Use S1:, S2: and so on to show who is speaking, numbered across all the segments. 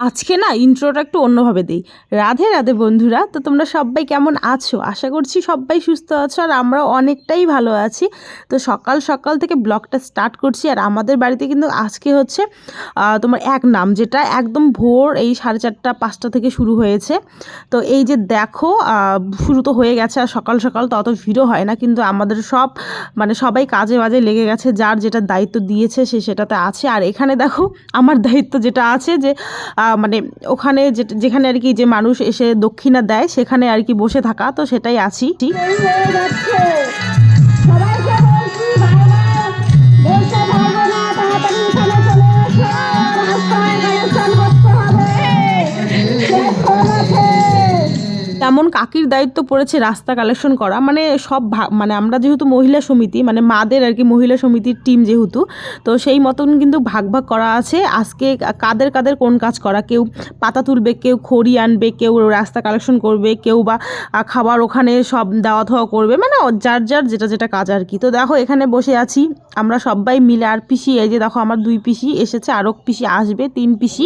S1: আজকে ইন্ট্রোটা একটু অন্যভাবে দিই। রাধে রাধে বন্ধুরা, তো তোমরা সবাই কেমন আছো? আশা করছি সবাই সুস্থ আছো আর আমরা অনেকটাই ভালো আছি। তো সকাল সকাল থেকে ব্লগটা স্টার্ট করছি আর আমাদের বাড়িতে কিন্তু আজকে হচ্ছে তোমার এক নাম, যেটা একদম ভোর এই সাড়ে চারটা, পাঁচটা থেকে শুরু হয়েছে। তো এই যে দেখো শুরু তো হয়ে গেছে আর সকাল সকাল তো অত ভিড়ও হয় না, কিন্তু আমাদের সব মানে সবাই কাজে বাজে লেগে গেছে, যার যেটা দায়িত্ব দিয়েছে সে সেটাতে আছে। আর এখানে দেখো, আমার দায়িত্ব যেটা আছে যে মানে ওখানে যেখানে আর কি যে মানুষ এসে দক্ষিণা দেয়, সেখানে আর কি বসে থাকা, তো সেটাই আছি। তেমন কাকির দায়িত্ব পড়েছে রাস্তা কালেকশন করা। মানে সব মানে আমরা যেহেতু মহিলা সমিতি মানে মাদের আর কি মহিলা সমিতির টিম যেহেতু, তো সেই মতন কিন্তু ভাগ ভাগ করা আছে। আজকে কাদের কাদের কোন কাজ করা? কেউ পাতা তুলবে, কেউ খড়ি আনবে, কেউ রাস্তা কালেকশন করবে, কেউ বা খাবার ওখানে সব দেওয়া থাওয়া করবে। মানে যার যার যেটা যেটা কাজ আর কি। তো দেখো এখানে বসে আছি আমরা সবাই মিলে। আর পিসি, এই যে দেখো আমার দুই পিসি এসেছে আরও পিসি আসবে, তিন পিসি।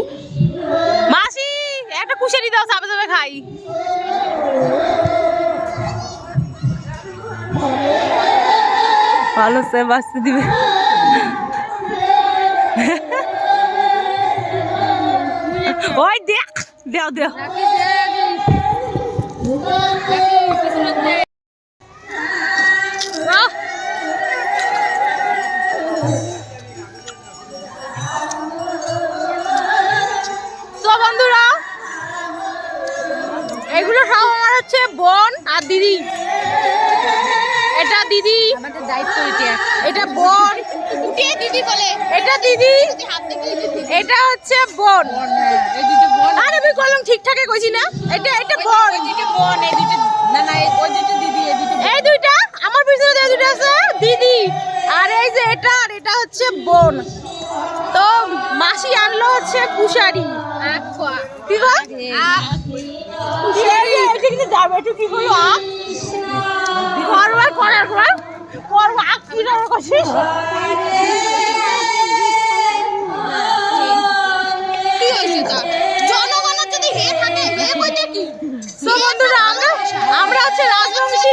S1: মাসি! একটা কুশারি দাও চাপে চাপে খাই। ভালো সে বাঁচতে দিবে। ওই দেখ দেও দেও। আর দিদি? এটা দিদি।
S2: আমাদের দায়িত্ব এটা।
S1: এটা বোন।
S2: উঠিয়ে দিদি বলে?
S1: এটা দিদি। এটা হচ্ছে বোন।
S2: এই দুটো বোন।
S1: আরে আমি কলম ঠিকঠাকই কইছি না। এটা এটা বোন।
S2: এই দুটো বোন এই দুটো না না এই- ওই দুটো দিদি এই দুটো
S1: এই দুইটা? আমার পিছনে যে দুইটা আছে দিদি। আর এই যে এটা আর এটা হচ্ছে বোন। তো মাসি আনলো হচ্ছে কুশারি কি গো? একটু কি হলো আখ করার করার করব আখ কি যাবে কছিস
S2: কি হয়েছে তা জনগণের যদি হে থাকে হে কইতে কি?
S1: তো বন্ধুরা আমরা আমরা হচ্ছে রাজবংশী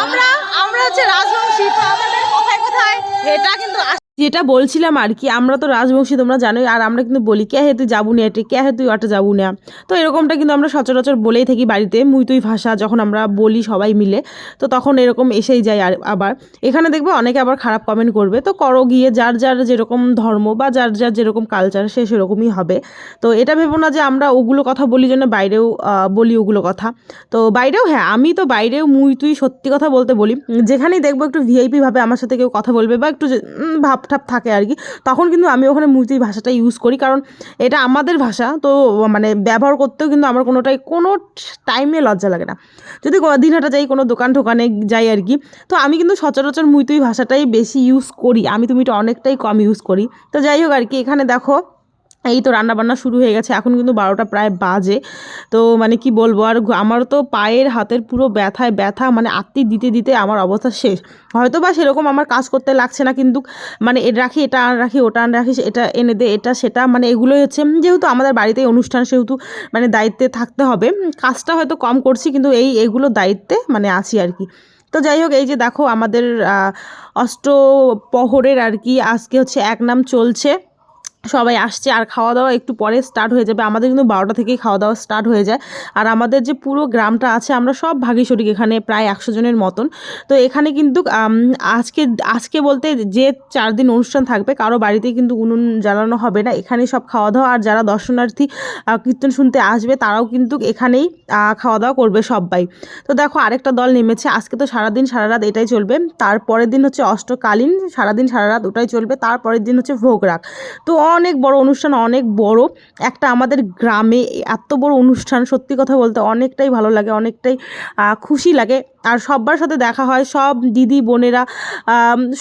S1: আমরা আমরা হচ্ছে রাজবংশী তো আমাদের কোথায় কোথায় এটা কিন্তু যেটা বলছিলাম আর কি, আমরা তো রাজবংশী, তোমরা জানোই, আর আমরা কিন্তু বলি, কে হে তুই যাবু না এটে কে হে তুই অটে যাবু না? তো এরকমটা কিন্তু আমরা সচরাচর বলেই থাকি বাড়িতে, মুই তুই ভাষা, যখন আমরা বলি সবাই মিলে, তো তখন এরকম এসেই যায় আর আবার। এখানে দেখবে অনেকে আবার খারাপ কমেন্ট করবে, তো করো গিয়ে, যার যার যেরকম ধর্ম বা যার যার যেরকম কালচার সে সেরকমই হবে। তো এটা ভেবো না যে আমরা ওগুলো কথা বলি জন্য বাইরেও বলি ওগুলো কথা। তো বাইরেও হ্যাঁ আমি তো বাইরেও মুই তুই সত্যি কথা বলতে বলি, যেখানেই দেখব একটু ভিআইপিভাবে আমার সাথে কেউ কথা বলবে বা একটু যে- ভাবঠাপ থাকে আর কি, তখন কিন্তু আমি ওখানে মুজি ভাষাটা ইউজ করি। কারণ এটা আমাদের ভাষা, তো মানে ব্যবহার করতেও কিন্তু আমার কোনোটাই, কোনো টাইমে লজ্জা লাগে না। যদি দিন দিনহাটা যাই, কোনো দোকান ঠোকানে যাই আর কি, তো আমি কিন্তু সচরাচর মুইতুই ভাষাটাই বেশি ইউজ করি। আমি তুমি এটা অনেকটাই কম ইউজ করি। তো যাই হোক আর কি, এখানে দেখো এই তো রান্না বান্না শুরু হয়ে গেছে। এখন কিন্তু বারোটা প্রায় বাজে। তো মানে কি বলব, আর আমার তো পায়ের হাতের পুরো ব্যথায় ব্যথা মানে আত্মি দিতে দিতে আমার অবস্থা শেষ। হয়তো বা সেরকম আমার কাজ করতে লাগছে না, কিন্তু মানে এ রাখি, এটা আন রাখি, ওটা আন রাখি এটা এনে দে, এটা সেটা মানে এগুলোই হচ্ছে যেহেতু আমাদের বাড়িতেই অনুষ্ঠান, সেহেতু মানে দায়িত্বে থাকতে হবে। কাজটা হয়তো কম করছি, কিন্তু এই এগুলো দায়িত্বে মানে আছি আর কি। তো যাই হোক, এই যে দেখো, আমাদের অষ্টপহরের আর কি, আজকে হচ্ছে এক নাম চলছে। সবাই আসছে আর খাওয়া দাওয়া একটু পরে স্টার্ট হয়ে যাবে। আমাদের কিন্তু বারোটা থেকেই খাওয়া দাওয়া স্টার্ট হয়ে যায়। আর আমাদের যে পুরো গ্রামটা আছে, আমরা সব ভাগী শরিক এখানে প্রায় একশো জনের মতন। তো এখানে কিন্তু আজকে আজকে বলতে যে চার দিন অনুষ্ঠান থাকবে, কারও বাড়িতে কিন্তু উনুন জ্বালানো হবে না। এখানেই সব খাওয়া দাওয়া আর যারা দর্শনার্থী কীর্তন শুনতে আসবে, তারাও কিন্তু এখানেই খাওয়া দাওয়া করবে সবাই। তো দেখো, আরেকটা দল নেমেছে। আজকে তো সারাদিন সারা রাত এটাই চলবে। তারপরের দিন হচ্ছে অষ্টকালীন। সারাদিন সারা রাত ওটাই চলবে। তারপরের দিন হচ্ছে ভোগ রাখ তো অনেক বড় অনুষ্ঠান, অনেক বড় একটা আমাদের গ্রামে এত বড় অনুষ্ঠান, সত্যি কথা বলতে অনেকটাই ভালো লাগে, অনেকটাই খুশি লাগে। আর সব্বার সাথে দেখা হয়, সব দিদি বোনেরা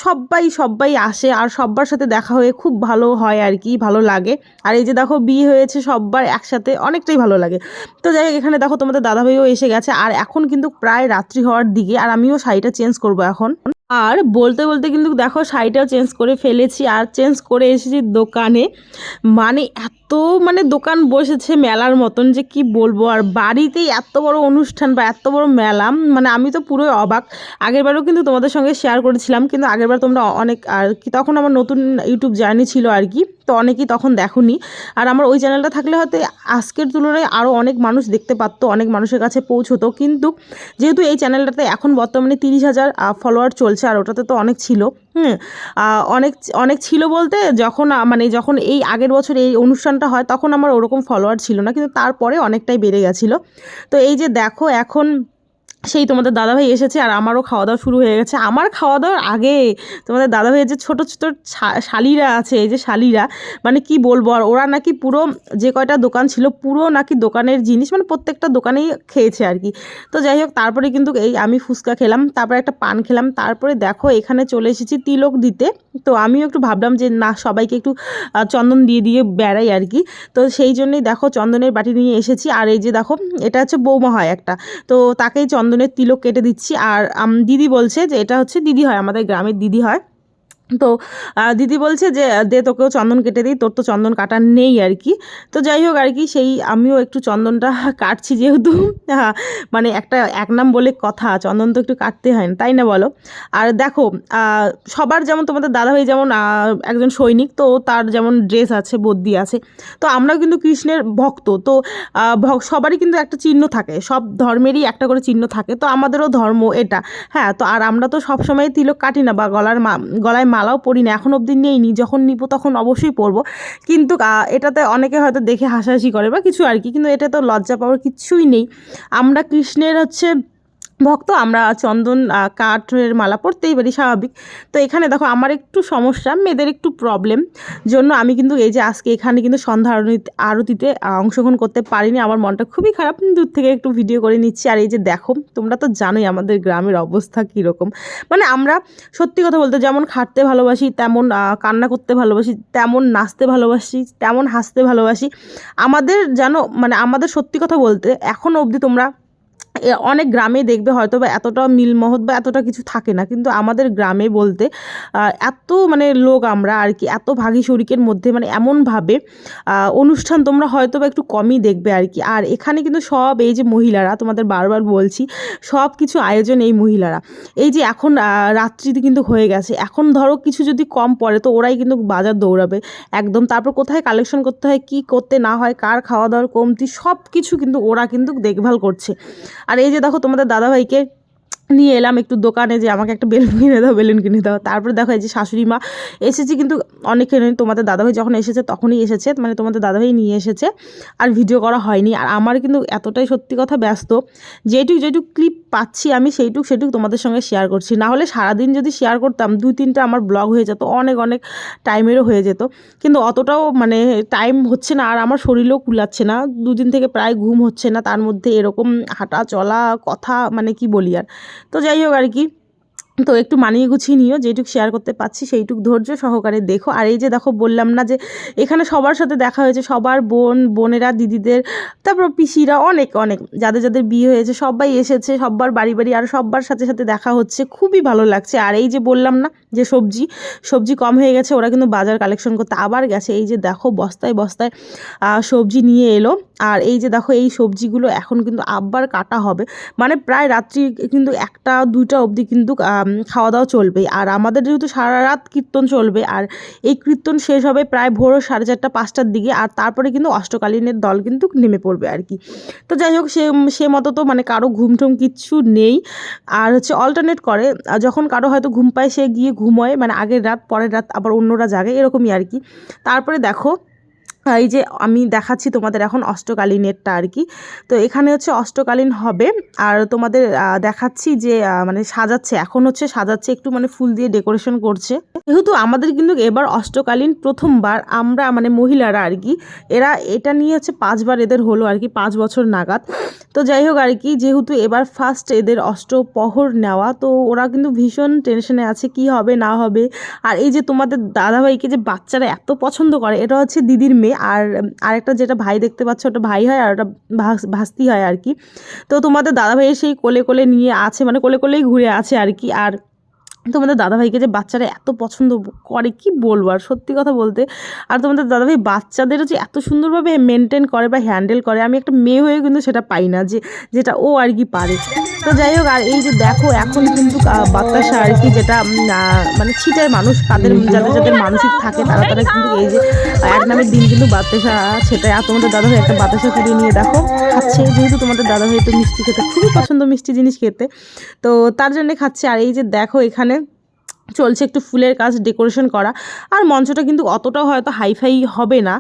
S1: সবাই সবাই আসে, আর সব্বার সাথে দেখা হয়ে খুব ভালো হয় আর কি, ভালো লাগে। আর এই যে দেখো, বিয়ে হয়েছে সব্বার একসাথে, অনেকটাই ভালো লাগে। তো যাই এখানে দেখো তোমাদের দাদাভাইও এসে গেছে, আর এখন কিন্তু প্রায় রাত্রি হওয়ার দিকে, আর আমিও শাড়িটা চেঞ্জ করব এখন। আর বলতে বলতে কিন্তু দেখো শাড়িটাও চেঞ্জ করে ফেলেছি আর চেঞ্জ করে এসেছি দোকানে। মানে এত মানে দোকান বসেছে মেলার মতন যে কি বলব? আর বাড়িতেই এত বড় অনুষ্ঠান বা এত বড় মেলা মানে আমি তো পুরোই অবাক। আগেরবারও কিন্তু তোমাদের সঙ্গে শেয়ার করেছিলাম, কিন্তু আগেরবার তোমরা অনেক আর কি, তখন আমার নতুন ইউটিউব জার্নি ছিল আর কি। তো অনেকেই তখন দেখোনি। আর আমার ওই চ্যানেলটা থাকলে হয়তো আজকের তুলনায় আরও অনেক মানুষ দেখতে পারতো, অনেক মানুষের কাছে পৌঁছতো। কিন্তু যেহেতু এই চ্যানেলটাতে এখন বর্তমানে তিরিশ হাজার ফলোয়ার চলছে আর ওটাতে তো অনেক ছিল, হুম অনেক অনেক ছিল বলতে যখন মানে যখন এই আগের বছর এই অনুষ্ঠানটা হয় তখন আমার ওরকম ফলোয়ার ছিল না, কিন্তু তারপরে অনেকটাই বেড়ে গেছিল। তো এই যে দেখো এখন সেই তোমাদের দাদাভাই এসেছে আর আমারও খাওয়া দাওয়া শুরু হয়ে গেছে। আমার খাওয়া দাওয়ার আগে তোমাদের দাদাভাইয়ের যে ছোটো ছোটো শালিরা আছে, এই যে শালিরা মানে কি বলব? আর ওরা নাকি পুরো যে কয়টা দোকান ছিল, পুরো নাকি দোকানের জিনিস মানে প্রত্যেকটা দোকানেই খেয়েছে আর কি। তো যাই হোক, তারপরে কিন্তু এই আমি ফুচকা খেলাম, তারপরে একটা পান খেলাম, তারপরে দেখো এখানে চলে এসেছি তিলক দিতে। তো আমিও একটু ভাবলাম যে না, সবাইকে একটু চন্দন দিয়ে দিয়ে বেড়াই আর কি। তো সেই জন্যই দেখো চন্দনের বাটি নিয়ে এসেছি। আর এই যে দেখো, এটা হচ্ছে বৌমা হয় একটা। তো তাকেই চন্দনের তিলক কেটে দিচ্ছি। আর দিদি বলছে যে, এটা হচ্ছে দিদি হয় আমাদের গ্রামের দিদি হয় তো দিদি বলছে যে দে তোকেও চন্দন কেটে দিই তোর তো চন্দন কাটা নেই আর কি। তো যাই হোক আর কি সেই আমিও একটু চন্দনটা কাটছি যেহেতু। হ্যাঁ, মানে একটা এক নাম বলে কথা চন্দন তো একটু কাটতে হয় না তাই না বলো? আর দেখো সবার যেমন তোমাদের দাদাভাই যেমন একজন সৈনিক তো তার যেমন ড্রেস আছে বদ্যি আছে তো আমরাও কিন্তু কৃষ্ণের ভক্ত তো সবারই কিন্তু একটা চিহ্ন থাকে সব ধর্মেরই একটা করে চিহ্ন থাকে তো আমাদেরও ধর্ম এটা হ্যাঁ তো আর আমরা তো সবসময় তিলক কাটি না বা গলার মা- গলায় মালাও পরি না, এখন অবধি নেইনি, যখন নিবো তখন অবশ্যই পরবো। কিন্তু এটাতে অনেকে হয়তো দেখে হাসাহাসি করে বা কিছু আর কি, কিন্তু এটা তো লজ্জা পাওয়ার কিছুই নেই। আমরা কৃষ্ণের হচ্ছে ভক্ত, আমরা চন্দন কাঠের মালা পরতেই পারি, স্বাভাবিক। তো এখানে দেখো, আমার একটু সমস্যা, মেয়েদের একটু প্রবলেম জন্য আমি কিন্তু এই যে আজকে এখানে কিন্তু সন্ধ্যা আরতি- আরতিতে অংশগ্রহণ করতে পারিনি। আমার মনটা খুবই খারাপ দূর থেকে একটু ভিডিও করে নিচ্ছি। আর এই যে দেখো, তোমরা তো জানোই আমাদের গ্রামের অবস্থা কীরকম। মানে আমরা সত্যি কথা বলতে যেমন খাটতে ভালোবাসি, তেমন কান্না করতে ভালোবাসি, তেমন নাচতে ভালোবাসি, তেমন হাসতে ভালোবাসি। আমাদের যেন মানে আমাদের সত্যি কথা বলতে এখনও অবধি তোমরা অনেক গ্রামে দেখবে হয়তো বা এতটা মিলমহৎ বা এতটা কিছু থাকে না। কিন্তু আমাদের গ্রামে বলতে এত মানে লোক আমরা আর কি, এত ভাগী শরিকের মধ্যে মানে এমনভাবে অনুষ্ঠান তোমরা হয়তো বা একটু কমই দেখবে আর কি। আর এখানে কিন্তু সব এই যে মহিলারা, তোমাদের বারবার বলছি, সব কিছু আয়োজন এই মহিলারা। এই যে এখন রাত্রিতে কিন্তু হয়ে গেছে। এখন ধরো কিছু যদি কম পড়ে, তো ওরাই কিন্তু বাজার দৌড়াবে। একদম তারপর কোথায় কালেকশন করতে হয়, কি করতে না হয়, কার খাওয়া দাওয়ার কমতি সব কিছু কিন্তু ওরা কিন্তু দেখভাল করছে। আর এই যে দেখো তোমাদের দাদাভাইকে নিয়ে এলাম একটু দোকানে যে আমাকে একটা বেলুন কিনে দাও, বেলুন কিনে দাও। তারপরে দেখো যে শাশুড়ি মা এসেছে কিন্তু অনেকে নেই তোমাদের দাদাভাই যখন এসেছে তখনই এসেছে মানে তোমাদের দাদাভাই নিয়ে এসেছে আর ভিডিও করা হয়নি। আর আমার কিন্তু এতটাই সত্যি কথা ব্যস্ত, যেটুক যেটুক ক্লিপ পাচ্ছি আমি সেইটুক সেটুক তোমাদের সঙ্গে শেয়ার করছি। না হলে সারাদিন যদি শেয়ার করতাম দু তিনটা আমার ব্লগ হয়ে যেত, অনেক অনেক টাইমেরও হয়ে যেত। কিন্তু অতটাও মানে টাইম হচ্ছে না, আর আমার শরীরও কুলাচ্ছে না, দুদিন থেকে প্রায় ঘুম হচ্ছে না, তার মধ্যে এরকম হাঁটা চলা কথা মানে কি বলি আর? তো যাই হোক আর কি। তো একটু মানিয়ে গুছিয়ে নিও, যেটুক শেয়ার করতে পারছি সেইটুক ধৈর্য সহকারে দেখো। আর এই যে দেখো বললাম না যে এখানে সবার সাথে দেখা হয়েছে, সবার বোন, বোনেরা, দিদিদের, তারপর পিসিরা অনেক অনেক। যাদের যাদের বিয়ে হয়েছে, সবাই এসেছে সবার বাড়ি বাড়ি আর সবার সাথে সাথে দেখা হচ্ছে, খুবই ভালো লাগছে। আর এই যে বললাম না যে সবজি সবজি কম হয়ে গেছে, ওরা কিন্তু বাজার কালেকশন করতে আবার গেছে। এই যে দেখো বস্তায় বস্তায় সবজি নিয়ে এলো। আর এই যে দেখো এই সবজিগুলো এখন কিন্তু আবার কাটা হবে। মানে প্রায় রাত্রি কিন্তু একটা, দুইটা অবধি কিন্তু খাওয়া দাওয়া চলবে আর আমাদের যেহেতু সারা রাত কীর্তন চলবে, আর এই কীর্তন শেষ হবে প্রায় ভোর সাড়ে চারটা, পাঁচটার দিকে, আর তারপরে কিন্তু অষ্টকালীনের দল কিন্তু নেমে পড়বে আর কি। তো যাই হোক, সে সে মতো তো মানে কারও ঘুম টুম কিচ্ছু নেই। আর হচ্ছে অল্টারনেট করে, আর যখন কারও হয়তো ঘুম পায়, সে গিয়ে ঘুমোয় মানে আগের রাত, পরের রাত আবার অন্যরা জাগে, এরকমই আর কি। তারপরে দেখো এই যে আমি দেখাচ্ছি তোমাদের এখন অষ্টকালীনেরটা আর কি। তো এখানে হচ্ছে অষ্টকালীন হবে আর তোমাদের দেখাচ্ছি যে মানে সাজাচ্ছে, এখন হচ্ছে সাজাচ্ছে, একটু মানে ফুল দিয়ে ডেকোরেশন করছে। যেহেতু আমাদের কিন্তু এবার অষ্টকালীন প্রথমবার আমরা মানে মহিলারা আর কি, এরা এটা নিয়ে হচ্ছে পাঁচবার এদের হলো আর কি, পাঁচ বছর নাগাদ। তো যাই হোক আর কি, যেহেতু এবার ফার্স্ট এদের অষ্টপহর নেওয়া, তো ওরা কিন্তু ভীষণ টেনশনে আছে, কি হবে, না হবে। আর এই যে তোমাদের দাদাভাইকে যে বাচ্চারা এত পছন্দ করে, এটা হচ্ছে দিদির মেয়ে। আর আরেকটা যেটা ভাই দেখতে পাচ্ছ, ওটা ভাই হয় আর ওটা ভাস- ভাস্তি হয় আর কি। তো তোমাদের দাদা দাদাভাইয়ের সেই কোলে কোলে নিয়ে আছে মানে কোলে কোলেই ঘুরে আছে আর কি। আর তোমাদের দাদাভাইকে যে বাচ্চারা এত পছন্দ করে, কি বলব? আর সত্যি কথা বলতে, আর তোমাদের দাদাভাই বাচ্চাদেরও যে এত সুন্দরভাবে মেনটেন করে বা হ্যান্ডেল করে, আমি একটা মেয়ে হয়ে কিন্তু সেটা পাই না, যে, যেটা ও আর কি পারে। তো যাই হোক, আর এই যে দেখো, এখন কিন্তু বাতাসা আর কি যেটা মানে ছিটায় মানুষ কাদের যাদের যাদের মানসিক থাকে, তারা তারা কিন্তু এই যে, এক নামের দিন কিন্তু বাতাসা সেটাই আর তোমাদের দাদাভাই একটা বাতাসা কিনে নিয়ে দেখো, খাচ্ছে। যেহেতু তোমাদের দাদাভাই তো মিষ্টি খেতে, খুবই পছন্দ মিষ্টি জিনিস খেতে, তো তার জন্য খাচ্ছে। আর এই যে দেখো, এখানে চলছে একটু ফুলের কাজ ডেকোরেশন করা। আর মঞ্চটা কিন্তু অতটাও হয়তো হাইফাই হবে না।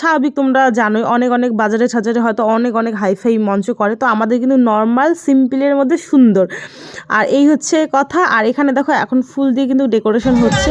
S1: স্বাভাবিক তোমরা জানোই, অনেক অনেক বাজারে সাজারে হয়তো অনেক অনেক হাইফাই মঞ্চ করে। তো আমাদের কিন্তু নর্মাল সিম্পলের মধ্যে সুন্দর। আর এই হচ্ছে কথা। আর এখানে দেখো, এখন ফুল দিয়ে কিন্তু ডেকোরেশন হচ্ছে।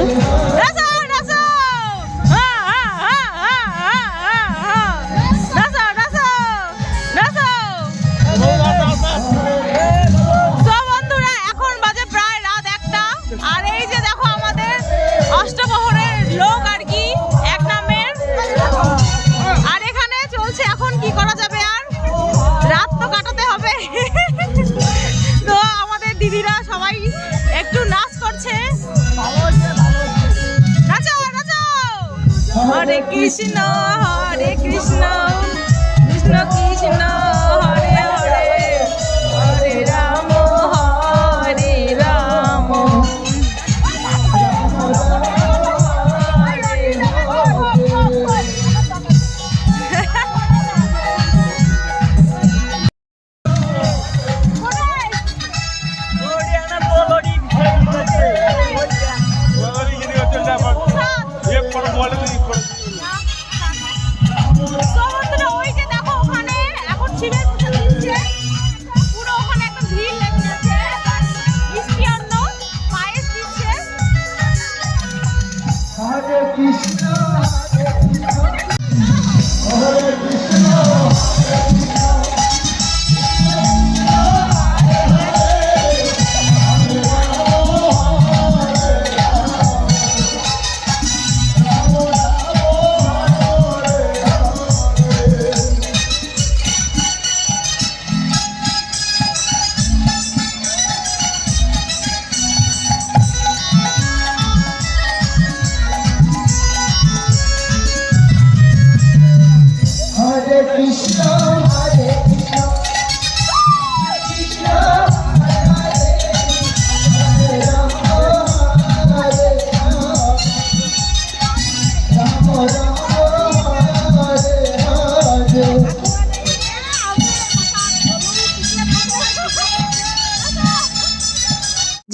S3: ensinou.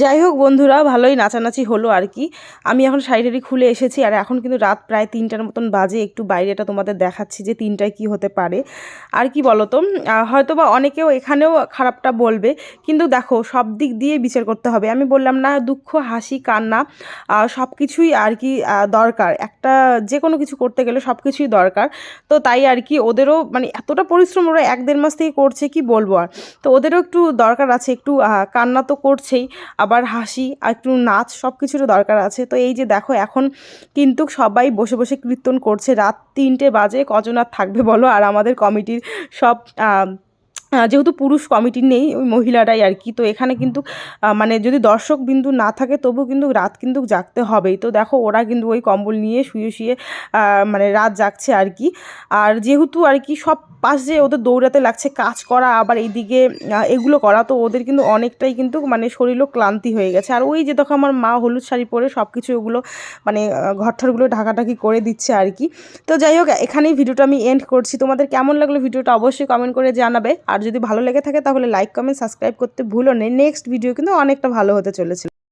S1: যাই হোক বন্ধুরা, ভালোই নাচানাচি হলো আর কি। আমি এখন শাড়ি খুলে এসেছি আর এখন কিন্তু রাত প্রায় তিনটার মতন বাজে। একটু বাইরেটা তোমাদের দেখাচ্ছি যে তিনটায় কি হতে পারে। আর কি বলো তো হয়তো বা অনেকেও এখানেও খারাপটা বলবে, কিন্তু দেখো সব দিক দিয়ে বিচার করতে হবে। আমি বললাম, না, দুঃখ, হাসি, কান্না সব কিছুই আর কি দরকার। একটা যে কোনো কিছু করতে গেলে সব কিছুই দরকার। তো তাই আর কি ওদেরও মানে এতটা পরিশ্রম ওরা এক দেড় মাস থেকে করছে, কি বলব আর। তো ওদেরও একটু দরকার আছে, একটু কান্না তো করছেই। আবার হাসি, আর একটু নাচ সব কিছুরও দরকার আছে। তো এই যে দেখো, এখন কিন্তু সবাই বসে বসে কীর্তন করছে। রাত তিনটে বাজে কজন আর থাকবে বলো? আর আমাদের কমিটির সব যেহেতু পুরুষ কমিটি নেই ওই মহিলারাই আর কি, তো এখানে কিন্তু মানে যদি দর্শক বিন্দু না থাকে তবু কিন্তু রাত কিন্তু জাগতে হবেই। তো দেখো ওরা কিন্তু ওই কম্বল নিয়ে শুয়ে শুয়ে মানে রাত জাগছে আর কি। আর যেহেতু আর কি সব পাশ যে ওদের দৌড়াতে লাগছে, কাজ করা, আবার এইদিকে এগুলো করা, তো ওদের কিন্তু অনেকটাই কিন্তু মানে শরীরও ক্লান্তি হয়ে গেছে। আর ওই যে দেখো আমার মা হলুদ শাড়ি পরে সব কিছু ওগুলো মানে ঘরঠরগুলো ঢাকাঢাকি করে দিচ্ছে আর কি। তো যাই হোক, এখানেই ভিডিওটা আমি এন্ড করছি। তোমাদের কেমন লাগল ভিডিওটা অবশ্যই কমেন্ট করে জানাবে। আর যদি ভালো লেগে থাকে তাহলে লাইক কমেন্ট সাবস্ক্রাইব করতে ভুলো নেই নেক্সট ভিডিও কিন্তু অনেকটা ভালো হতে চলেছে